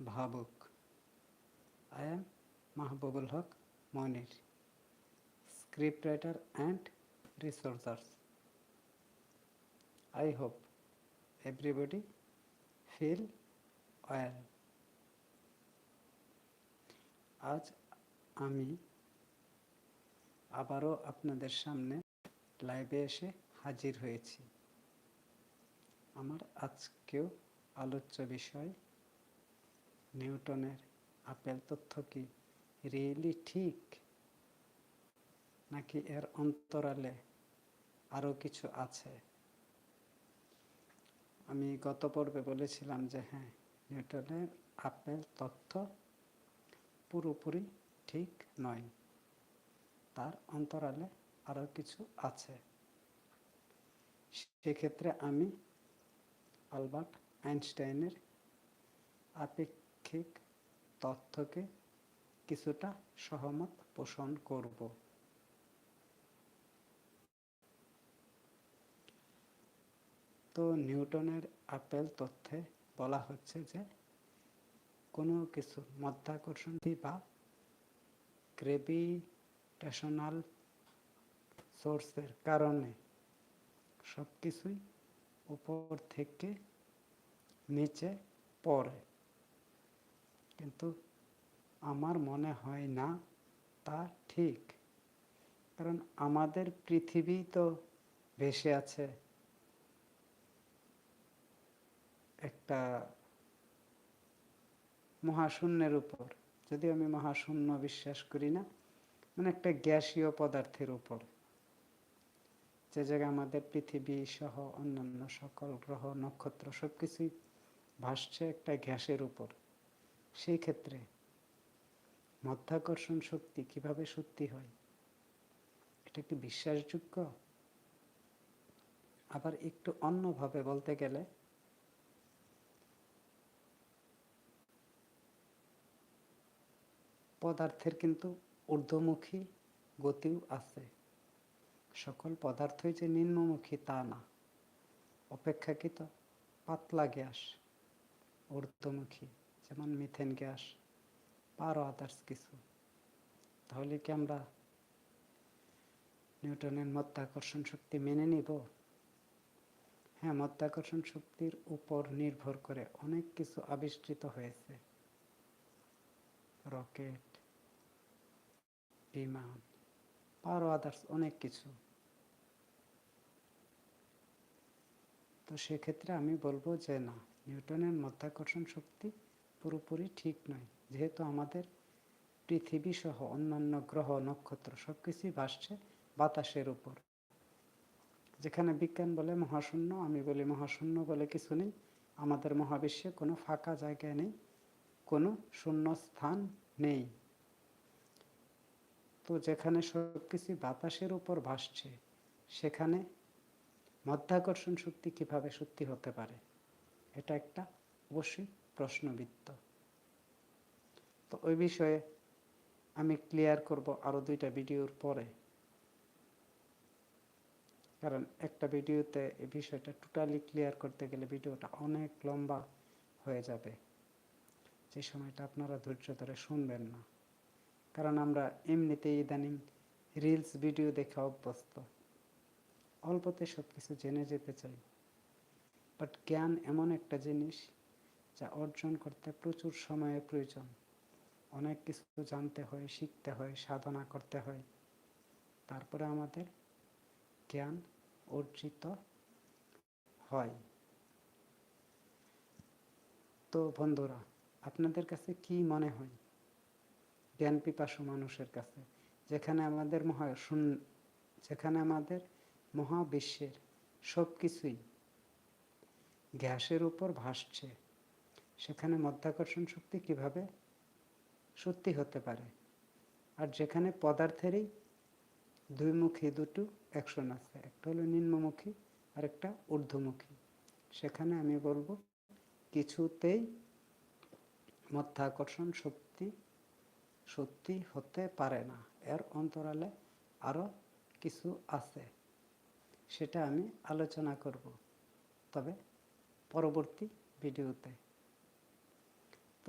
ভাবুক। I am Mahbubul Haque Monir script writer and researchers I hope everybody feel well. আজ আমি আবারও আপনাদের সামনে লাইভে এসে হাজির হয়েছি। আমার আজকেও আলোচ্য বিষয় নিউটনের আপেল তথ্য কি রিয়েলি ঠিক? নাকি এর অন্তরালে আরও কিছু আছে? আমি গত পর্বে বলেছিলাম যে হ্যাঁ নিউটনের আপেল তথ্য পুরোপুরি ঠিক নয়। তার অন্তরালে আরও কিছু আছে। সেক্ষেত্রে আমি আলবার্ট আইনস্টাইনের আপেক্ষিক তথ্যকে কিছুটা সহমত পোষণ করব। তো নিউটনের আপেল তথ্যে বলা হচ্ছে যে, কোনো কিছু মধ্যাকর্ষণ বা গ্রেভিটেশনাল সোর্সের কারণে সব কিছুই উপর থেকে নিচে পড়ে। কিন্তু আমার মনে হয় না তা ঠিক। কারণ আমাদের পৃথিবী তো ভেসে আছে। একটা মহাশূন্যের উপর। যদি আমি মহাশূন্য বিশ্বাস করি না মানে একটা গ্যাসীয় পদার্থের উপর। যে জায়গায় আমাদের পৃথিবী সহ অন্যান্য সকল গ্রহ, নক্ষত্র সবকিছুই ভাসছে একটা গ্যাসের উপর। সেই ক্ষেত্রে মধ্যাকর্ষণ শক্তি কীভাবে সত্যি হয়? এটা কি বিশ্বাসযোগ্য? আবার একটু অন্যভাবে বলতে গেলে, পদার্থের কিন্তু ঊর্ধ্বমুখী গতিও আছে। সকল পদার্থই যে নিম্নমুখী তা না। অপেক্ষাকৃত পাতলা গ্যাস ঊর্ধ্বমুখী। যেমন মিথেন গ্যাস বা আরও আদার্স কিছু। তাহলে কি আমরা নিউটনের মধ্যাকর্ষণ শক্তি মেনে নিব? হ্যাঁ মধ্যাকর্ষণ শক্তির উপর নির্ভর করে অনেক কিছু আবিষ্কৃত হয়েছে। রকেট, বিমান আরও আদার্স অনেক কিছু। তো সেক্ষেত্রে আমি বলব যে না, নিউটনের মধ্যাকর্ষণ শক্তি পুরোপুরি ঠিক নয়। যেহেতু আমাদের পৃথিবী সহ অন্যান্য গ্রহ, নক্ষত্র সবকিছুই ভাসছে বাতাসের উপর। যেখানে বিজ্ঞান বলে মহাশূন্য, আমি বলি মহাশূন্য বলে কিছু নেই। আমাদের মহাবিশ্বে কোনো ফাঁকা জায়গা নেই, কোনো শূন্য স্থান নেই। তো যেখানে সবকিছু বাতাসের উপর ভাসছে, সেখানে মধ্যাকর্ষণ শক্তি কীভাবে সত্যি হতে পারে, এটা একটা অবশ্যই প্রশ্নবিত্ত তো ওই বিষয়ে আমি ক্লিয়ার করব আরও দুইটা ভিডিওর পরে। কারণ একটা ভিডিওতে এই বিষয়টা টোটালি ক্লিয়ার করতে গেলে ভিডিওটা অনেক লম্বা হয়ে যাবে। যে সময়টা আপনারা ধৈর্য ধরে শুনবেন না। কারণ আমরা এমনিতেই ইদানিং রিলস ভিডিও দেখে অভ্যস্ত। অল্পতে সব কিছু জেনে যেতে চাই। বাট জ্ঞান এমন একটা জিনিস যা অর্জন করতে প্রচুর সময়ের প্রয়োজন। অনেক কিছু জানতে হয়, শিখতে হয়, সাধনা করতে হয়। তারপরে আমাদের জ্ঞান অর্জিত হয়। তো বন্ধুরা, আপনাদের কাছে কি মনে হয়? জ্ঞান পিপাসু মানুষের কাছে, যেখানে আমাদের মহা যেখানে আমাদের মহাবিশ্বের সব কিছুই গ্যাসের উপর ভাসছে সেখানে মধ্যাকর্ষণ শক্তি কীভাবে সত্যি হতে পারে? আর যেখানে পদার্থেরই দুই মুখী দুটো অ্যাকশন আছে, একটা হলো নিম্নমুখী আর একটা ঊর্ধ্বমুখী। সেখানে আমি বলব কিছুতেই মধ্যাকর্ষণ শক্তি সত্যি হতে পারে না। এর অন্তরালে আরও কিছু আছে, সেটা আমি আলোচনা করব তবে পরবর্তী ভিডিওতে।